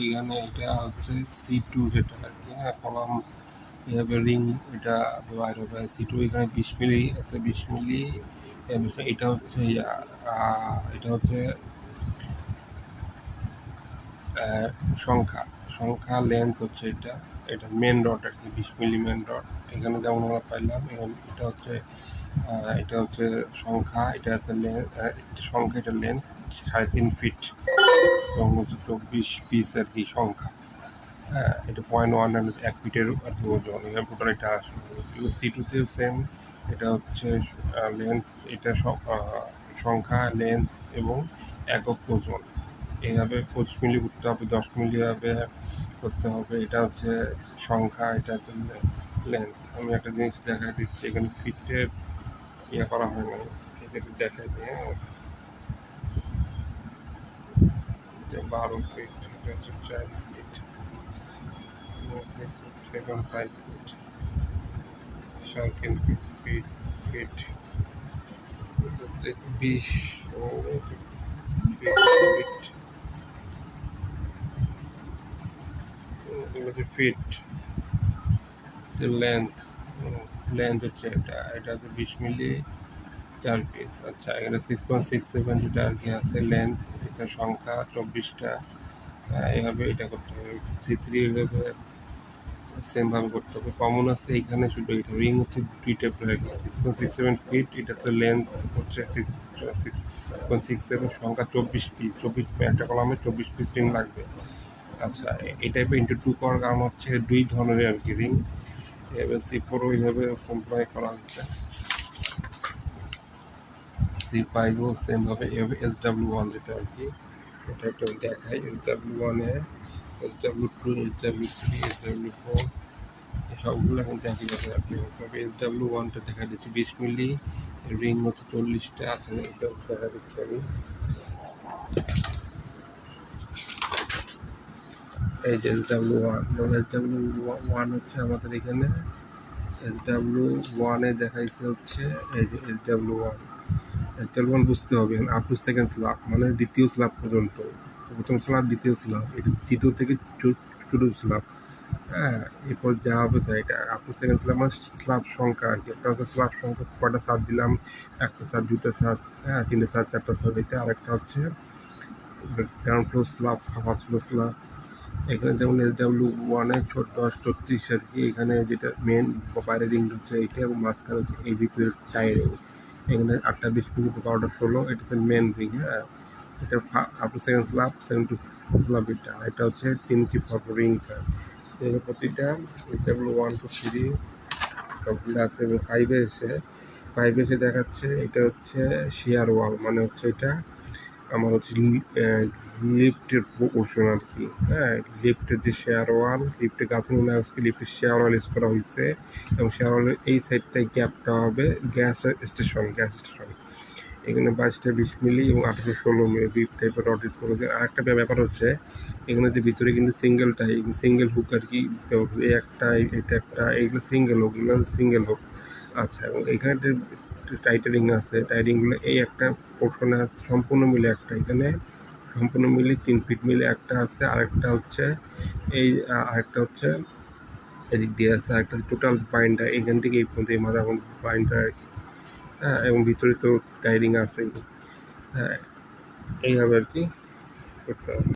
এইখানে এটা হচ্ছে সি টু যেটা আর কি হ্যাঁ কলাম এভাবে রিং এটা ব্যবহার হবে সি টু এখানে বিশ মিলি, আছে বিশ মিলি এটা হচ্ছে এটা হচ্ছে সংখ্যা। সংখ্যা লেন্থ হচ্ছে এটা। এটা মেন ডট আর কি, বিশ মিলি মেন ডট এখানে যেমন আমরা পাইলাম এবং এটা হচ্ছে এটা হচ্ছে সংখ্যা, এটা হচ্ছে সংখ্যা, এটা লেন্থ সাড়ে তিন ফিট এবং হচ্ছে চব্বিশ পিস আর কি সংখ্যা। হ্যাঁ এটা পয়েন্ট ওয়ান এক ফিটের আর কি ওজন। এখানে টোটাল এটা আসবে সি টুতেও সেম এটা হচ্ছে লেন্থ এটা সংখ্যা লেন্থ এবং একক ওজন। এইভাবে পঁচিশ মিলি করতে হবে, দশ মিলি হবে করতে হবে। এটা হচ্ছে সংখ্যা, এটা হচ্ছে লেন্থ আমি একটা জিনিস দেখা দিচ্ছি, এখানে ফিটের ইয়ে করা হয় না সেটা দেখাই দিই হ্যাঁ বারো ফিট হচ্ছে চার ফিট সেভেন ফাইভ ফিট সাড়ে তিন ফিট ফিট ফিট বিশ ফিট হচ্ছে ফিট লেন্থ লেন্থ হচ্ছে এটা এটা হচ্ছে বিশ মিলি চার পিস আচ্ছা এখানে সিক্স পয়েন্ট সিক্স সেভেন যেটা আর কি আছে লেন্থ এটা সংখ্যা চব্বিশটা। এভাবে এটা করতে হবে। সি থ্রি এভাবে সেমভাবে করতে হবে। কমন আছে এখানে শুধু এটা। রিং হচ্ছে দুইটা প্রায় six point six seven feet এটা তো লেন্থ হচ্ছে six six point six seven সংখ্যা চব্বিশ পিস চব্বিশ, একটা কলামে চব্বিশ পিস রিং লাগবে। আচ্ছা এই টাইপের ইন্টু টু করার কারণ হচ্ছে দুই ধরনের আর কি রিং এবার সি ফোর ওইভাবে সিম্পলাই করা হচ্ছে। সি ফাইভও সেমভাবে এভাবে এস ডাব্লিউ ওয়ান যেটা আর কি, এটা একটা দেখাই এস ডাব্লিউ ওয়ানে S W two S W three S W four সবগুলো এখন দেখা যাবে আপনি তবে এস ডাব্লিউ ওয়ানটা দেখা দিচ্ছি বিশ মিলি রিং হচ্ছে চল্লিশটা আছে এস এটা দেখা দিচ্ছি আমি। এই যে S W one S W one হচ্ছে আমাদের এখানে। এস ডাব্লিউ ওয়ানে দেখাইছে হচ্ছে এই S W one S W one বুঝতে হবে আপ টু সেকেন্ড স্ল্যাব মানে দ্বিতীয় স্ল্যাব পর্যন্ত। প্রথম স্ল্যাব দ্বিতীয় স্ল্যাব এটা তৃতীয় থেকে চতুর্থ স্ল্যাব হ্যাঁ এরপর যা হবে তাই এটা। আপ টু সেকেন্ড স্ল্যাব মানে স্ল্যাব সংখ্যা আর কি। একটা হচ্ছে স্ল্যাব সংখ্যা কটা সাত দিলাম? একটা সাত দুটা সাত হ্যাঁ তিনটে সাত চারটা সাত এটা আরেকটা হচ্ছে ground floor slab first floor slab এখানে যেমন এস ডাব্লিউ ওয়ানে দশ ছত্রিশ আর কি, এখানে যেটা মেন বাইরের রিং হচ্ছে এইটা এবং মাঝখানে হচ্ছে এই ভিতরের টায়ারিং এখানে আটটা বিশ মিনিট বারোটা ষোলো, এটা হচ্ছে মেন রিং হ্যাঁ। এটা up second slab seven two slab এটা। এটা হচ্ছে তিন ইঞ্চি ফর রিং স্যার এগুলো প্রতিটা S W one two three সবগুলো আছে এবং ফাইভে এসে ফাইভে এসে দেখাচ্ছে, এটা হচ্ছে শেয়ার ওয়াল মানে হচ্ছে এটা আমার হচ্ছে লিফটের পোর্শন আর কি। হ্যাঁ লিফটের যে শেয়ার ওয়াল লিফটে গাঁথনি না আজকে লিফটের শেয়ার ওয়াল ইউজ করা হয়েছে এবং শেয়ার ওয়ালের এই সাইডটায় গ্যাপটা হবে গ্যাস স্টেশন গ্যাস স্টেশন এখানে বাইশটা বিশ মিলি এবং আঠারো ষোলো মিলি দুই টাইপের রড করা হয়েছে আরেকটা ব্যাপার হচ্ছে, এখানে যে ভিতরে কিন্তু সিঙ্গেলটাই সিঙ্গেল হুক আর কি একটা, এটা একটা এইগুলো সিঙ্গেল হুক এগুলো সিঙ্গেল হুক আচ্ছা এবং এখানে টাইটারিং আছে। টাইটারিংগুলো এই একটা পোর্শনে আছে সম্পূর্ণ মিলে একটা। এখানে সম্পূর্ণ মিলে তিন ফিট মিলে একটা আছে, আরেকটা হচ্ছে এই আরেকটা হচ্ছে এদিক দিয়ে আছে, আরেকটা টোটাল বাইন্ডার এখান থেকে এই পর্যন্ত এই মাথা বাইন্ডার হ্যাঁ এবং ভিতরে তো টাইরিং আছে হ্যাঁ এইভাবে আর কি করতে হবে।